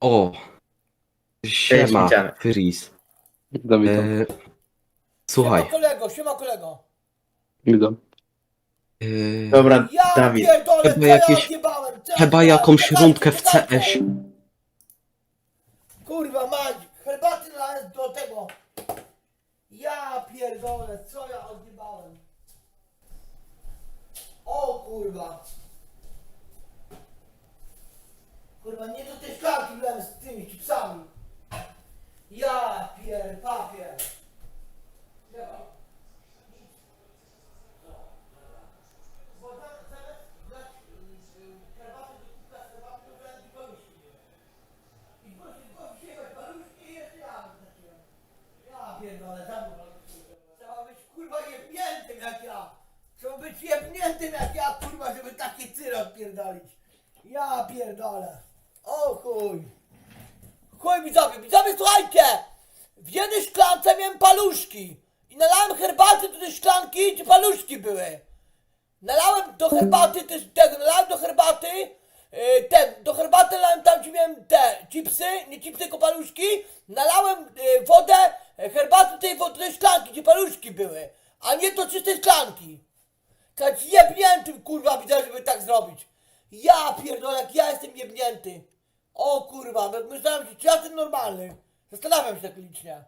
O! Siema, widziane. Freeze. Dawid, E, słuchaj, Siema kolego, siema kolego. witam. e, Dobra, Ja Dawid. pierdolę, Chyba co jakieś- ja odjebałem? Co ja chyba odjebałem? jakąś rundkę w. CS. Kurwa mać, herbaty nalać do tego. Ja pierdolę, co ja odjebałem? O kurwa. Kurwa, nie do tej szklanki wlałem z tymi chipsami. Ja pier, papier. Pierdolę. Trzeba być kurwa jebniętym jak ja. Trzeba być jebniętym jak ja, kurwa, żeby taki cyr odpierdolić. Ja pierdolę. O chuj. Chuj widzowie, widzowie słuchajcie. W jednej szklance miałem paluszki. I nalałem herbaty do tej szklanki, gdzie paluszki były. Nalałem do herbaty też tego, nalałem do herbaty yy, ten, do herbaty nalałem tam gdzie miałem te chipsy, nie chipsy tylko paluszki, nalałem yy, wodę, yy, herbatę tej wody, tej szklanki, gdzie paluszki były, a nie do czystej szklanki. Tak jebniętym kurwa widzę, żeby tak zrobić. Ja pierdolę, jak ja jestem jebnięty. O kurwa, myślałem, że czy ja jestem normalny. Zastanawiam się tak licznie.